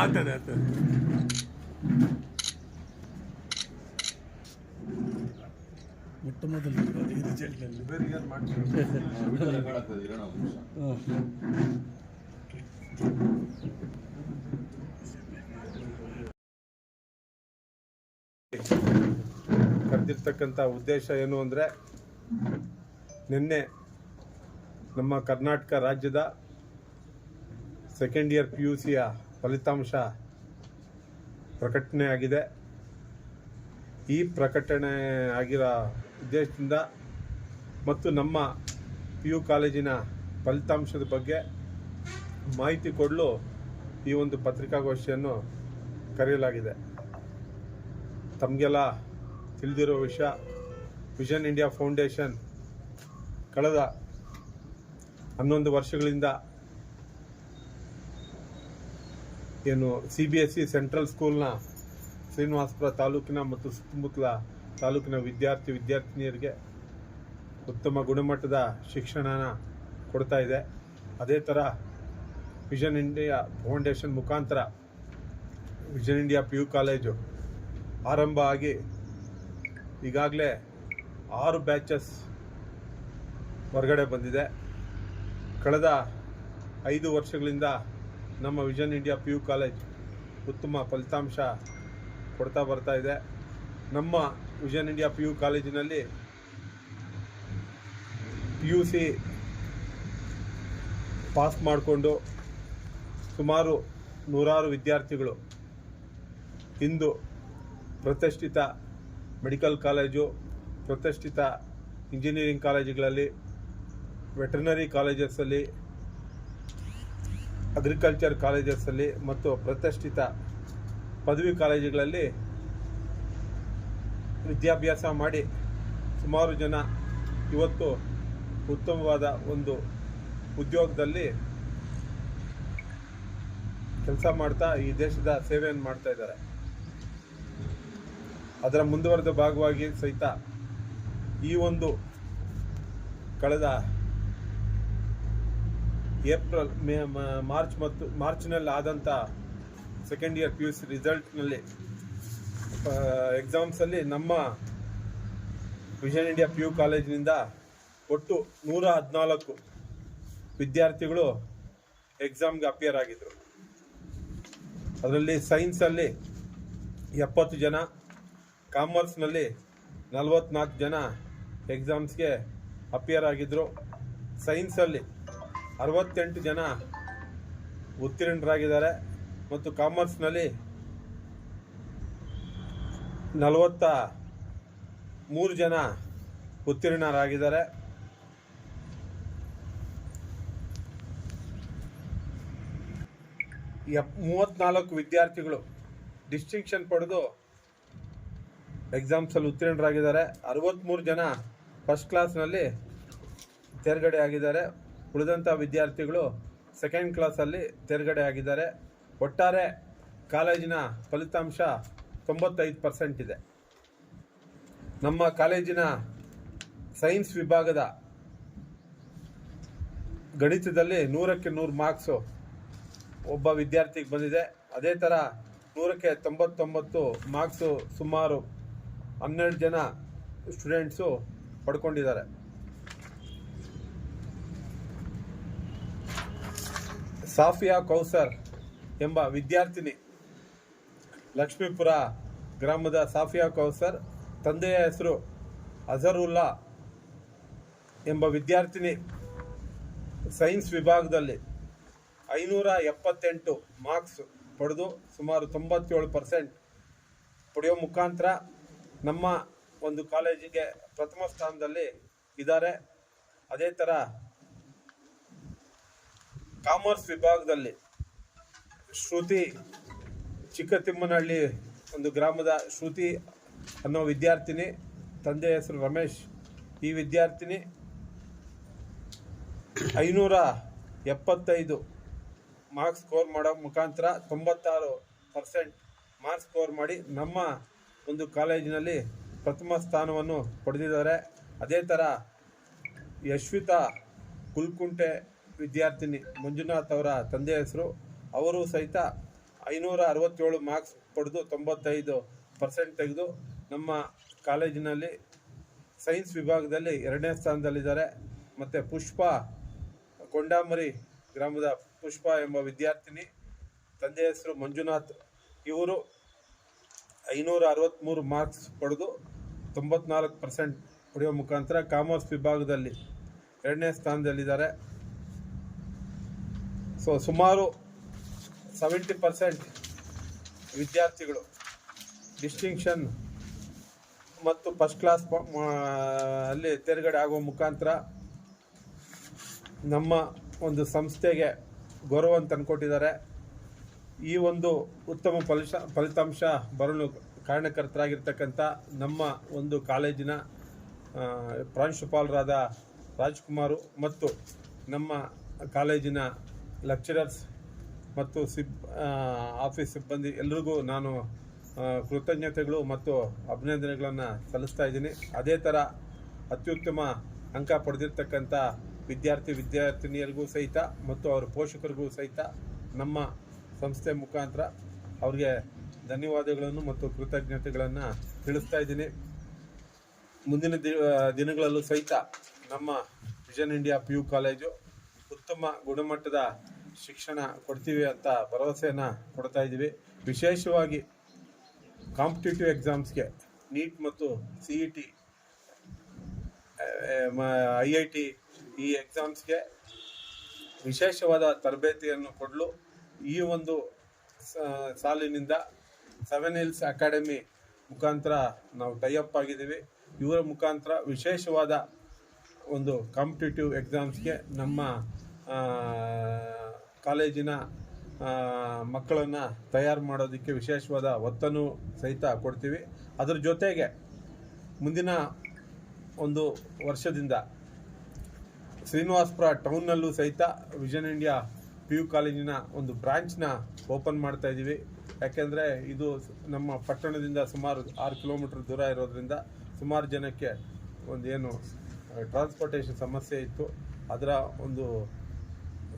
ಆಗ್ತದೆ ಮೊಟ್ಟ ಮೊದಲು ಉದ್ದೇಶ ಏನು ಅಂದ್ರೆ ನಿನ್ನೆ ನಮ್ಮ ಕರ್ನಾಟಕ ರಾಜ್ಯದ ಸೆಕೆಂಡ್ ಇಯರ್ ಪಿ ಯು ಸಿಯ ಫಲಿತಾಂಶ ಪ್ರಕಟಣೆ ಆಗಿದೆ. ಈ ಪ್ರಕಟಣೆ ಆಗಿರೋ ಉದ್ದೇಶದಿಂದ ಮತ್ತು ನಮ್ಮ ಪಿ ಯು ಕಾಲೇಜಿನ ಫಲಿತಾಂಶದ ಬಗ್ಗೆ ಮಾಹಿತಿ ಕೊಡಲು ಈ ಒಂದು ಪತ್ರಿಕಾಗೋಷ್ಠಿಯನ್ನು ಕರೆಯಲಾಗಿದೆ. ತಮಗೆಲ್ಲ ತಿಳಿದಿರೋ ವಿಷಯ ವಿಷನ್ ಇಂಡಿಯಾ ಫೌಂಡೇಶನ್ ಕಳೆದ ಹನ್ನೊಂದು ವರ್ಷಗಳಿಂದ ಏನು C B S C central ಸ್ಕೂಲ್ನ ಶ್ರೀನಿವಾಸಪುರ ತಾಲೂಕಿನ ಮತ್ತು ಸುತ್ತಮುತ್ತಲ ತಾಲೂಕಿನ ವಿದ್ಯಾರ್ಥಿ ವಿದ್ಯಾರ್ಥಿನಿಯರಿಗೆ ಉತ್ತಮ ಗುಣಮಟ್ಟದ ಶಿಕ್ಷಣನ ಕೊಡ್ತಾ ಇದೆ. ಅದೇ ಥರ ವಿಷನ್ ಇಂಡಿಯಾ ಫೌಂಡೇಶನ್ ಮುಖಾಂತರ vision India P U college ಆರಂಭ ಆಗಿ ಈಗಾಗಲೇ ಆರು ಬ್ಯಾಚಸ್ ಹೊರಗಡೆ ಬಂದಿದೆ. ಕಳೆದ ಐದು ವರ್ಷಗಳಿಂದ ನಮ್ಮ vision India P U college ಉತ್ತಮ ಫಲಿತಾಂಶ ಕೊಡ್ತಾ ಬರ್ತಾ ಇದೆ. ನಮ್ಮ ವಿಷನ್ ಇಂಡಿಯಾ ಪಿ ಯು ಕಾಲೇಜಿನಲ್ಲಿ ಪಿ ಯು ಸಿ ಪಾಸ್ ಮಾಡಿಕೊಂಡು ಸುಮಾರು ನೂರಾರು ವಿದ್ಯಾರ್ಥಿಗಳು ಇಂದು ಪ್ರತಿಷ್ಠಿತ ಮೆಡಿಕಲ್ ಕಾಲೇಜು, ಪ್ರತಿಷ್ಠಿತ ಇಂಜಿನಿಯರಿಂಗ್ ಕಾಲೇಜುಗಳಲ್ಲಿ, ವೆಟರ್ನರಿ ಕಾಲೇಜಸ್ಸಲ್ಲಿ ಅಗ್ರಿಕಲ್ಚರ್ ಕಾಲೇಜಸ್ಸಲ್ಲಿ ಮತ್ತು ಪ್ರತಿಷ್ಠಿತ ಪದವಿ ಕಾಲೇಜುಗಳಲ್ಲಿ ವಿದ್ಯಾಭ್ಯಾಸ ಮಾಡಿ ಸುಮಾರು ಜನ ಇವತ್ತು ಉತ್ತಮವಾದ ಒಂದು ಉದ್ಯೋಗದಲ್ಲಿ ಕೆಲಸ ಮಾಡ್ತಾ ಈ ದೇಶದ ಸೇವೆಯನ್ನು ಮಾಡ್ತಾ ಇದ್ದಾರೆ. ಅದರ ಮುಂದುವರೆದ ಭಾಗವಾಗಿ ಸಹಿತ ಈ ಒಂದು ಕಳೆದ ಏಪ್ರಿಲ್, ಮೇ ಮಾರ್ಚ್ ಮತ್ತು, ಮಾರ್ಚ್ನಲ್ಲಿ ಆದಂಥ second year P U C ರಿಸಲ್ಟ್ನಲ್ಲಿ ಎಕ್ಸಾಮ್ಸಲ್ಲಿ ನಮ್ಮ ವಿಷನ್ ಇಂಡಿಯಾ ಪಿ ಯು ಕಾಲೇಜಿನಿಂದ ಒಟ್ಟು ನೂರ ಹದಿನಾಲ್ಕು ವಿದ್ಯಾರ್ಥಿಗಳು ಎಕ್ಸಾಮ್ಗೆ ಅಪಿಯರ್ ಆಗಿದ್ದರು ಅದರಲ್ಲಿ ಸೈನ್ಸಲ್ಲಿ ಎಪ್ಪತ್ತು ಜನ ಕಾಮರ್ಸ್ನಲ್ಲಿ ನಲವತ್ನಾಲ್ಕು ಜನ ಎಕ್ಸಾಮ್ಸ್ಗೆ ಅಪಿಯರ್ ಆಗಿದ್ದರು ಸೈನ್ಸಲ್ಲಿ ಅರವತ್ತೆಂಟು ಜನ ಉತ್ತೀರ್ಣರಾಗಿದ್ದಾರೆ ಮತ್ತು ಕಾಮರ್ಸ್ನಲ್ಲಿ ನಲವತ್ತ ಮೂರು ಜನ ಉತ್ತೀರ್ಣರಾಗಿದ್ದಾರೆ. ಎಪ್ ಮೂವತ್ನಾಲ್ಕು ವಿದ್ಯಾರ್ಥಿಗಳು ಡಿಸ್ಟಿಂಕ್ಷನ್ ಪಡೆದು ಎಕ್ಸಾಮ್ಸಲ್ಲಿ ಉತ್ತೀರ್ಣರಾಗಿದ್ದಾರೆ. ಅರವತ್ತ್ಮೂರು ಜನ ಫಸ್ಟ್ ಕ್ಲಾಸ್ನಲ್ಲಿ ತೇರ್ಗಡೆ ಆಗಿದ್ದಾರೆ ಉಳಿದಂಥ ವಿದ್ಯಾರ್ಥಿಗಳು ಸೆಕೆಂಡ್ ಕ್ಲಾಸಲ್ಲಿ ತೇರ್ಗಡೆ ಆಗಿದ್ದಾರೆ. ಒಟ್ಟಾರೆ ಕಾಲೇಜಿನ ಫಲಿತಾಂಶ ತೊಂಬತ್ತೈದು ಪರ್ಸೆಂಟ್ ಇದೆ. ನಮ್ಮ ಕಾಲೇಜಿನ ಸೈನ್ಸ್ ವಿಭಾಗದ ಗಣಿತದಲ್ಲಿ ನೂರಕ್ಕೆ ನೂರು ಮಾರ್ಕ್ಸು ಒಬ್ಬ ವಿದ್ಯಾರ್ಥಿಗೆ ಬಂದಿದೆ. ಅದೇ ಥರ ನೂರಕ್ಕೆ ತೊಂಬತ್ತೊಂಬತ್ತು ಮಾರ್ಕ್ಸು ಸುಮಾರು ಹನ್ನೆರಡು ಜನ ಸ್ಟೂಡೆಂಟ್ಸು ಪಡ್ಕೊಂಡಿದ್ದಾರೆ. ಸಾಫಿಯಾ ಕೌಸರ್ ಎಂಬ ವಿದ್ಯಾರ್ಥಿನಿ ಲಕ್ಷ್ಮೀಪುರ ಗ್ರಾಮದ ಸಾಫಿಯಾ ಕೌಸರ್, ತಂದೆಯ ಹೆಸರು ಅಜರುಲ್ಲಾ ಎಂಬ ವಿದ್ಯಾರ್ಥಿನಿ ಸೈನ್ಸ್ ವಿಭಾಗದಲ್ಲಿ ಐನೂರ ಎಪ್ಪತ್ತೆಂಟು ಮಾರ್ಕ್ಸ್ ಪಡೆದು ಸುಮಾರು ತೊಂಬತ್ತೇಳು ಪರ್ಸೆಂಟ್ ಪಡೆಯೋ ಮುಖಾಂತರ ನಮ್ಮ ಒಂದು ಕಾಲೇಜಿಗೆ ಪ್ರಥಮ ಸ್ಥಾನದಲ್ಲಿ ಇದ್ದಾರೆ. ಅದೇ ಥರ ಕಾಮರ್ಸ್ ವಿಭಾಗದಲ್ಲಿ ಶ್ರುತಿ ಚಿಕ್ಕತಿಮ್ಮನಹಳ್ಳಿ ಒಂದು ಗ್ರಾಮದ ಶ್ರುತಿ ಅನ್ನೋ ವಿದ್ಯಾರ್ಥಿನಿ. ತಂದೆ ಹೆಸರು ರಮೇಶ್. ಈ ವಿದ್ಯಾರ್ಥಿನಿ ಐನೂರ ಎಪ್ಪತ್ತೈದು ಮಾರ್ಕ್ಸ್ ಸ್ಕೋರ್ ಮಾಡೋ ಮುಖಾಂತರ ತೊಂಬತ್ತಾರು ಪರ್ಸೆಂಟ್ ಮಾರ್ಕ್ಸ್ ಸ್ಕೋರ್ ಮಾಡಿ ನಮ್ಮ ಒಂದು ಕಾಲೇಜಿನಲ್ಲಿ ಪ್ರಥಮ ಸ್ಥಾನವನ್ನು ಪಡೆದಿದ್ದಾರೆ. ಅದೇ ಥರ ಯಶ್ವಿತಾ ಕುಲ್ಕುಂಟೆ ವಿದ್ಯಾರ್ಥಿನಿ ಮಂಜುನಾಥ್ ಅವರ ತಂದೆ ಹೆಸರು. ಅವರು ಸಹಿತ ಐನೂರ ಅರವತ್ತೇಳು ಮಾರ್ಕ್ಸ್ ಪಡೆದು ತೊಂಬತ್ತೈದು ಪರ್ಸೆಂಟ್ ತೆಗೆದು ನಮ್ಮ ಕಾಲೇಜಿನಲ್ಲಿ ಸೈನ್ಸ್ ವಿಭಾಗದಲ್ಲಿ ಎರಡನೇ ಸ್ಥಾನದಲ್ಲಿದ್ದಾರೆ. ಮತ್ತು ಪುಷ್ಪ ಕೊಂಡಾಮರಿ ಗ್ರಾಮದ ಪುಷ್ಪ ಎಂಬ ವಿದ್ಯಾರ್ಥಿನಿ ತಂದೆ ಹೆಸರು ಮಂಜುನಾಥ್. ಇವರು ಐನೂರ ಅರವತ್ತ್ಮೂರು ಮಾರ್ಕ್ಸ್ ಪಡೆದು ತೊಂಬತ್ನಾಲ್ಕು ಪರ್ಸೆಂಟ್ ಪಡೆಯುವ ಮುಖಾಂತರ ಕಾಮರ್ಸ್ ವಿಭಾಗದಲ್ಲಿ ಎರಡನೇ ಸ್ಥಾನದಲ್ಲಿದ್ದಾರೆ. ಸೊ ಸುಮಾರು ಸೆವೆಂಟಿ ಪರ್ಸೆಂಟ್ ವಿದ್ಯಾರ್ಥಿಗಳು ಡಿಸ್ಟಿಂಕ್ಷನ್ ಮತ್ತು ಫಸ್ಟ್ ಕ್ಲಾಸ್ ಅಲ್ಲಿ ತೇರ್ಗಡೆ ಆಗುವ ಮುಖಾಂತರ ನಮ್ಮ ಒಂದು ಸಂಸ್ಥೆಗೆ ಗೌರವ ತಂದುಕೊಟ್ಟಿದ್ದಾರೆ ಈ ಒಂದು ಉತ್ತಮ ಫಲಿಶ ಫಲಿತಾಂಶ ಬರಲು ಕಾರಣಕರ್ತರಾಗಿರ್ತಕ್ಕಂಥ ನಮ್ಮ ಒಂದು ಕಾಲೇಜಿನ ಪ್ರಾಂಶುಪಾಲರಾದ ರಾಜ್ಕುಮಾರು ಮತ್ತು ನಮ್ಮ ಕಾಲೇಜಿನ ಲೆಕ್ಚರರ್ಸ್ ಮತ್ತು ಸಿಬ್ ಆಫೀಸ್ ಸಿಬ್ಬಂದಿ ಎಲ್ರಿಗೂ ನಾನು ಕೃತಜ್ಞತೆಗಳು ಮತ್ತು ಅಭಿನಂದನೆಗಳನ್ನು ಸಲ್ಲಿಸ್ತಾ ಇದ್ದೀನಿ. ಅದೇ ಥರ ಅತ್ಯುತ್ತಮ ಅಂಕ ಪಡೆದಿರ್ತಕ್ಕಂಥ ವಿದ್ಯಾರ್ಥಿ ವಿದ್ಯಾರ್ಥಿನಿಯರಿಗೂ ಸಹಿತ ಮತ್ತು ಅವರ ಪೋಷಕರಿಗೂ ಸಹಿತ ನಮ್ಮ ಸಂಸ್ಥೆ ಮುಖಾಂತರ ಅವ್ರಿಗೆ ಧನ್ಯವಾದಗಳನ್ನು ಮತ್ತು ಕೃತಜ್ಞತೆಗಳನ್ನು ತಿಳಿಸ್ತಾ ಇದ್ದೀನಿ. ಮುಂದಿನ ದಿನಗಳಲ್ಲೂ ಸಹಿತ ನಮ್ಮ Vision India P U College ಉತ್ತಮ ಗುಣಮಟ್ಟದ ಶಿಕ್ಷಣ ಕೊಡ್ತೀವಿ ಅಂತ ಭರವಸೆಯನ್ನು ಕೊಡ್ತಾ ಇದ್ದೀವಿ. ವಿಶೇಷವಾಗಿ ಕಾಂಪಿಟೇಟಿವ್ ಎಕ್ಸಾಮ್ಸ್ಗೆ ನೀಟ್ ಮತ್ತು C E T I I T ಈ ಎಕ್ಸಾಮ್ಸ್ಗೆ ವಿಶೇಷವಾದ ತರಬೇತಿಯನ್ನು ಕೊಡಲು. ಈ ಒಂದು ಸಾಲಿನಿಂದ ಸೆವೆನ್ ಹಿಲ್ಸ್ ಅಕಾಡೆಮಿ ಮುಖಾಂತರ ನಾವು ಟೈಅಪ್ ಆಗಿದ್ದೀವಿ. ಇವರ ಮುಖಾಂತರ ವಿಶೇಷವಾದ ಒಂದು ಕಾಂಪಿಟೇಟಿವ್ ಎಕ್ಸಾಮ್ಸ್ಗೆ ನಮ್ಮ ಕಾಲೇಜಿನ ಮಕ್ಕಳನ್ನು ತಯಾರು ಮಾಡೋದಕ್ಕೆ ವಿಶೇಷವಾದ ಒತ್ತನ್ನು ಸಹಿತ ಕೊಡ್ತೀವಿ. ಅದರ ಜೊತೆಗೆ ಮುಂದಿನ ಒಂದು ವರ್ಷದಿಂದ ಶ್ರೀನಿವಾಸಪುರ ಟೌನ್ನಲ್ಲೂ ಸಹಿತ ವಿಷನ್ ಇಂಡಿಯಾ ಪಿ ಯು ಕಾಲೇಜಿನ ಒಂದು ಬ್ರಾಂಚ್ನ ಓಪನ್ ಮಾಡ್ತಾ ಇದ್ದೀವಿ. ಯಾಕೆಂದರೆ ಇದು ನಮ್ಮ ಪಟ್ಟಣದಿಂದ ಸುಮಾರು ಆರು ಕಿಲೋಮೀಟ್ರ್ ದೂರ ಇರೋದರಿಂದ ಸುಮಾರು ಜನಕ್ಕೆ ಒಂದು ಏನು ಟ್ರಾನ್ಸ್ಪೋರ್ಟೇಷನ್ ಸಮಸ್ಯೆ ಇತ್ತು. ಅದರ ಒಂದು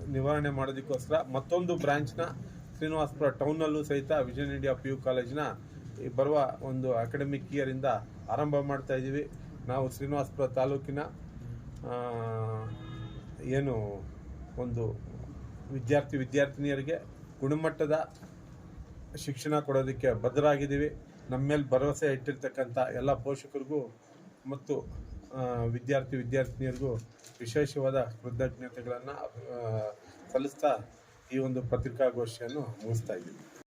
ನಿವಾರಣೆ ಮಾಡೋದಕ್ಕೋಸ್ಕರ ಮತ್ತೊಂದು ಬ್ರಾಂಚ್ನ ಶ್ರೀನಿವಾಸಪುರ ಟೌನಲ್ಲೂ ಸಹಿತ ವಿಷನ್ ಇಂಡಿಯಾ ಪಿ ಯು ಕಾಲೇಜಿನ ಬರುವ ಒಂದು ಅಕಾಡೆಮಿಕ್ ಇಯರಿಂದ ಆರಂಭ ಮಾಡ್ತಾ ಇದ್ದೀವಿ ನಾವು ಶ್ರೀನಿವಾಸಪುರ ತಾಲೂಕಿನ ಏನು ಒಂದು ವಿದ್ಯಾರ್ಥಿ ವಿದ್ಯಾರ್ಥಿನಿಯರಿಗೆ ಗುಣಮಟ್ಟದ ಶಿಕ್ಷಣ ಕೊಡೋದಕ್ಕೆ ಬದ್ಧರಾಗಿದ್ದೀವಿ. ನಮ್ಮ ಮೇಲೆ ಭರವಸೆ ಇಟ್ಟಿರ್ತಕ್ಕಂಥ ಎಲ್ಲ ಪೋಷಕರಿಗೂ ಮತ್ತು ವಿದ್ಯಾರ್ಥಿ ವಿದ್ಯಾರ್ಥಿನಿಯರಿಗೂ ವಿಶೇಷವಾದ ಕೃತಜ್ಞತೆಗಳನ್ನು ಸಲ್ಲಿಸ್ತಾ ಈ ಒಂದು ಪತ್ರಿಕಾಗೋಷ್ಠಿಯನ್ನು ಮುಗಿಸ್ತಾ ಇದ್ದೀವಿ.